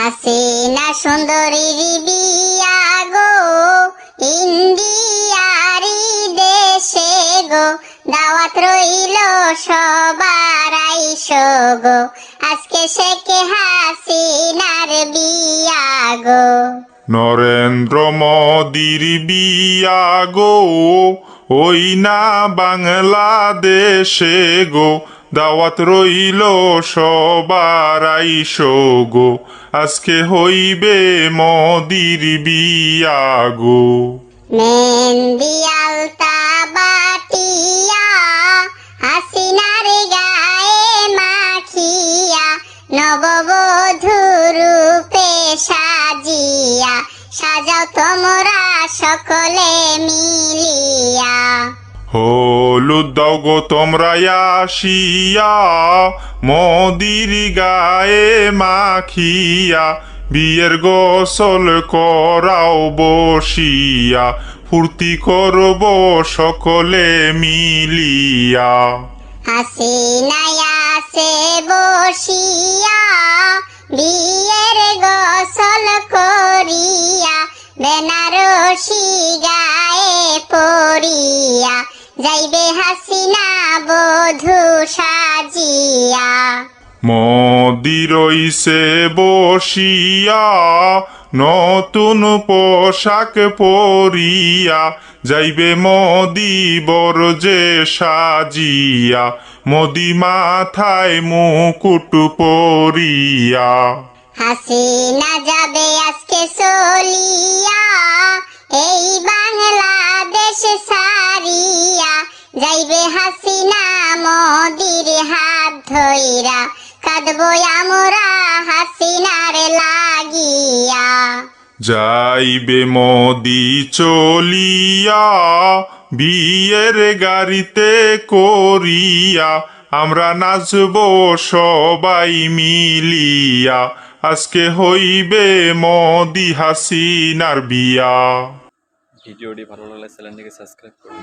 হাসিনা সুন্দরীর বিয়া গো ইন্ডিয়ারি দেশে গো, দাওয়াত রইল সবার গো। আজকে শেখে হাসিনার বিয়া গো। নরেন্দ্র মোদির বিয়া গো ওই না বাংলাদেশে গো, দাওয়াত রইল সবার আইসো গো, আজকে হইবে মোদির বিয়া গো। মেহেন্দি, আলতা, বাটিয়া, হাসিনার গায়ে মাখিয়া, নববধূ রূপে সাজিয়া, সাজাও তোমরা সকলে মিলিয়া। হলুদ দাও গো তোমরা আসিয়া মদির গায়ে মাখিয়া বিয়ের গোসল করাও বসিয়া ফুর্তি করব সকলে মিলিয়া। হাসিনায় আসে বসিয়া বেনারসি গায়ে পড়িয়া যাইবে হাসিনা বধূ সাজিয়া। মদিরইসে বসিয়া নতুন পোশাক পরিয়া যাইবে মদি বরজে সাজিয়া মদি মাথায় মুকুট পরিয়া। হাসিনা যাবে আজকে চলিয়া সারিয়া, যাইবে হাসিনা মোদির হাত ধইরা। কাঁদবো আমরা হাসিনার লাগিয়া। যাইবে মদি চলিয়া, বিয়ের গাড়িতে করিয়া। আমরা নাচব সবাই মিলিয়া। আজকে হইবে মদি হাসিনার বিয়া। ভিডিওটি ভালো লাগলে চ্যানেলটিকে সাবস্ক্রাইব করুন।